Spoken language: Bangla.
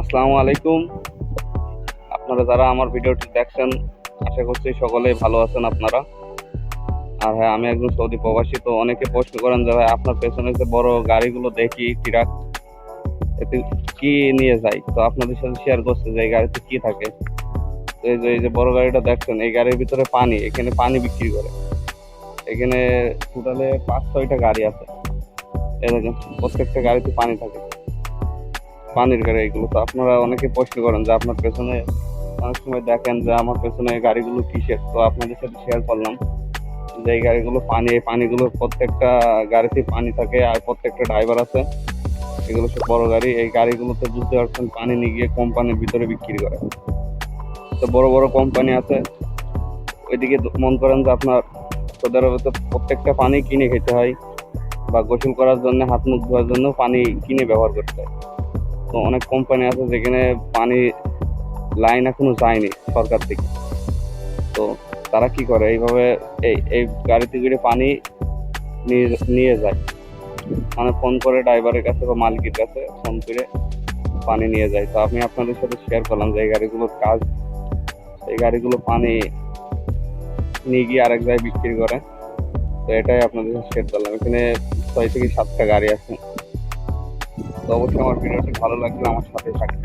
আসসালামু আলাইকুম। আপনারা যারা আমার ভিডিওটি দেখছেন, আশা করছি সকলেই ভালো আছেন আপনারা। আর হ্যাঁ আমি একজন সৌদি প্রবাসী, তো অনেকে প্রশ্ন করেন যে, ভাই, আপনার পেছনে যে বড় গাড়িগুলো দেখি, ট্রাক, এতে কি নিয়ে যায় তো আপনাদের সাথে শেয়ার করছে যে, এই গাড়িতে কি থাকে? তো এই যে এই যে বড় গাড়িটা দেখছেন, এই গাড়ির ভিতরে পানি, এখানে পানি বিক্রি করে। এখানে টোটালে পাঁচ ছয়টা গাড়ি আছে। এই দেখেন, প্রত্যেকটা গাড়িতে পানি থাকে। পানির গাড়ি এগুলো তো আপনারা অনেকে প্রশ্ন করেন যে আপনার পেছনে অনেক সময় দেখেন যে আমার পেছনে গাড়িগুলো কিসের? তো আপনাদের সাথে শেয়ার করলাম যে এই গাড়িগুলো পানি, এই পানিগুলো প্রত্যেকটা গাড়িতে পানি থাকে আর প্রত্যেকটা ড্রাইভার আছে। এগুলো সব বড় গাড়ি, এই গাড়িগুলোতে বুঝতে পারছেন পানি নিয়ে গিয়ে কোম্পানির ভিতরে বিক্রি করে। তো বড় বড় কোম্পানি আছে, ওইদিকে মন করেন যে আপনার আরবে তো প্রত্যেকটা পানি কিনে খেতে হয় বা গোসল করার জন্য, হাত মুখ ধোয়ার জন্য পানি কিনে ব্যবহার করতে হয়। অনেক কোম্পানি আছে যেখানে পানি লাইন এখনও যায়নি সরকার থেকে। তো তারা কি করে? এইভাবে এই এই গাড়িতে করে পানি নিয়ে নিয়ে যায়। মানে ফোন করে ড্রাইভারের কাছে বা মালিকের কাছে ফোন করে পানি নিয়ে যায়। তো আমি আপনাদের সাথে শেয়ার করলাম যে এই গাড়িগুলোর কাজ। এই গাড়িগুলো পানি নিয়ে গিয়ে আরেক জায়গায় বিক্রি করে। তো এটাই আপনাদের সাথে শেয়ার করলাম। এখানে ছয় থেকে সাতটা গাড়ি আছে। অবশ্যই আমার ভিডিওটি ভালো লাগলে আমার সাথে থাকবে